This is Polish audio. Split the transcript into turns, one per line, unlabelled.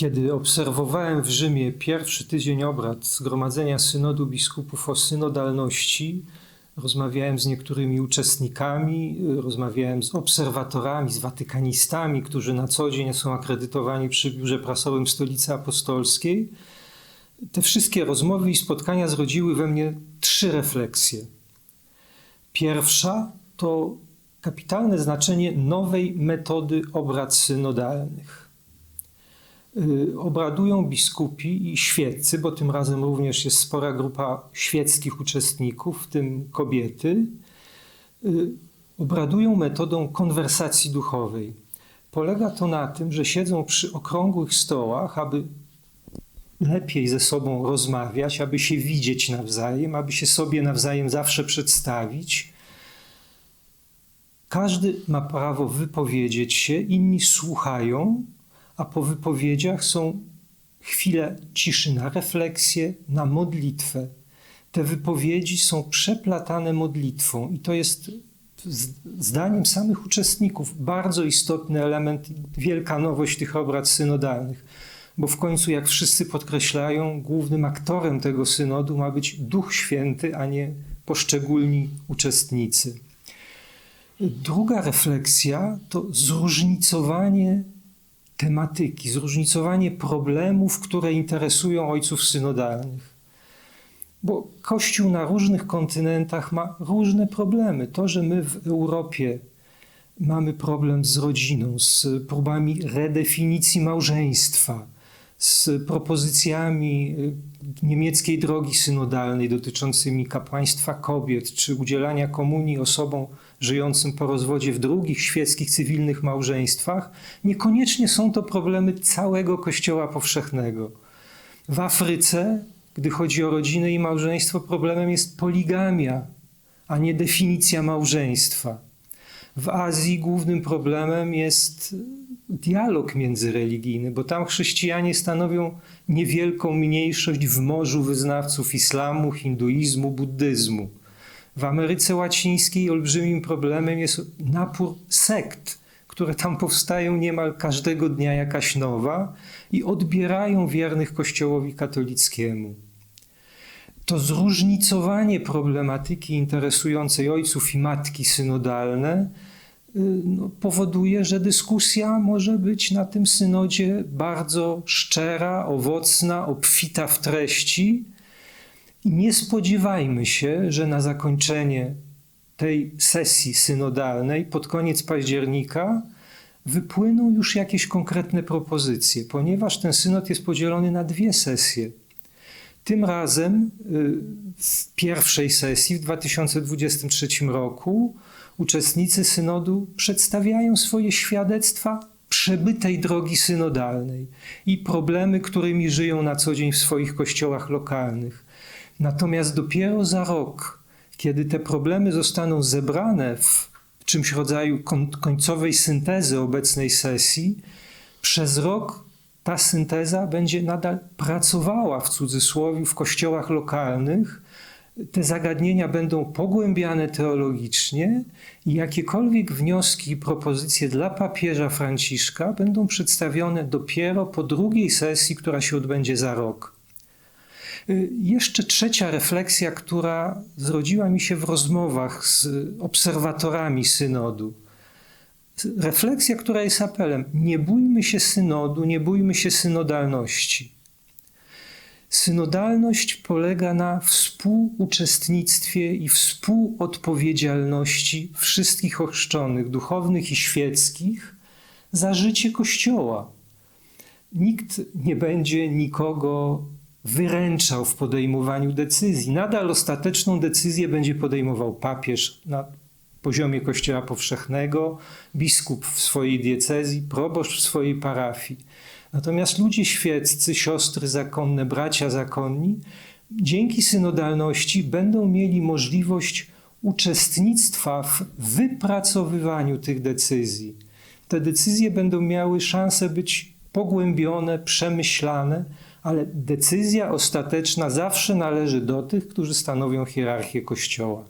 Kiedy obserwowałem w Rzymie pierwszy tydzień obrad Zgromadzenia Synodu Biskupów o synodalności, rozmawiałem z niektórymi uczestnikami, rozmawiałem z obserwatorami, z watykanistami, którzy na co dzień są akredytowani przy Biurze Prasowym Stolicy Apostolskiej. Te wszystkie rozmowy i spotkania zrodziły we mnie trzy refleksje. Pierwsza to kapitalne znaczenie nowej metody obrad synodalnych. Y, obradują biskupi i świeccy, bo tym razem również jest spora grupa świeckich uczestników, w tym kobiety. Y, obradują metodą konwersacji duchowej. Polega to na tym, że siedzą przy okrągłych stołach, aby lepiej ze sobą rozmawiać, aby się widzieć nawzajem, aby się sobie nawzajem zawsze przedstawić. Każdy ma prawo wypowiedzieć się, inni słuchają, a po wypowiedziach są chwile ciszy na refleksję, na modlitwę. Te wypowiedzi są przeplatane modlitwą i to jest zdaniem samych uczestników bardzo istotny element, wielka nowość tych obrad synodalnych. Bo w końcu, jak wszyscy podkreślają, głównym aktorem tego synodu ma być Duch Święty, a nie poszczególni uczestnicy. Druga refleksja to zróżnicowanie tematyki, zróżnicowanie problemów, które interesują ojców synodalnych. Bo Kościół na różnych kontynentach ma różne problemy. To, że my w Europie mamy problem z rodziną, z próbami redefinicji małżeństwa, z propozycjami y, niemieckiej drogi synodalnej dotyczącymi kapłaństwa kobiet czy udzielania komunii osobom żyjącym po rozwodzie w drugich świeckich cywilnych małżeństwach, niekoniecznie są to problemy całego Kościoła powszechnego. W Afryce, gdy chodzi o rodzinę i małżeństwo, problemem jest poligamia, a nie definicja małżeństwa. W Azji głównym problemem jest dialog międzyreligijny, bo tam chrześcijanie stanowią niewielką mniejszość w morzu wyznawców islamu, hinduizmu, buddyzmu. W Ameryce Łacińskiej olbrzymim problemem jest napór sekt, które tam powstają niemal każdego dnia jakaś nowa i odbierają wiernych Kościołowi katolickiemu. To zróżnicowanie problematyki interesującej ojców i matki synodalne no, powoduje, że dyskusja może być na tym synodzie bardzo szczera, owocna, obfita w treści i nie spodziewajmy się, że na zakończenie tej sesji synodalnej pod koniec października wypłyną już jakieś konkretne propozycje, ponieważ ten synod jest podzielony na dwie sesje. Tym razem y, w pierwszej sesji w 2023 roku uczestnicy synodu przedstawiają swoje świadectwa przebytej drogi synodalnej i problemy, którymi żyją na co dzień w swoich kościołach lokalnych. Natomiast dopiero za rok, kiedy te problemy zostaną zebrane w czymś rodzaju końcowej syntezy obecnej sesji, przez rok ta synteza będzie nadal pracowała w cudzysłowie w kościołach lokalnych. Te zagadnienia będą pogłębiane teologicznie i jakiekolwiek wnioski i propozycje dla papieża Franciszka będą przedstawione dopiero po drugiej sesji, która się odbędzie za rok. Y, jeszcze trzecia refleksja, która zrodziła mi się w rozmowach z obserwatorami synodu. Refleksja, która jest apelem: nie bójmy się synodu, nie bójmy się synodalności. Synodalność polega na współuczestnictwie i współodpowiedzialności wszystkich ochrzczonych, duchownych i świeckich, za życie Kościoła. Nikt nie będzie nikogo wyręczał w podejmowaniu decyzji. Nadal ostateczną decyzję będzie podejmował papież na poziomie Kościoła Powszechnego, biskup w swojej diecezji, proboszcz w swojej parafii. Natomiast ludzie świeccy, siostry zakonne, bracia zakonni, dzięki synodalności będą mieli możliwość uczestnictwa w wypracowywaniu tych decyzji. Te decyzje będą miały szansę być pogłębione, przemyślane, ale decyzja ostateczna zawsze należy do tych, którzy stanowią hierarchię Kościoła.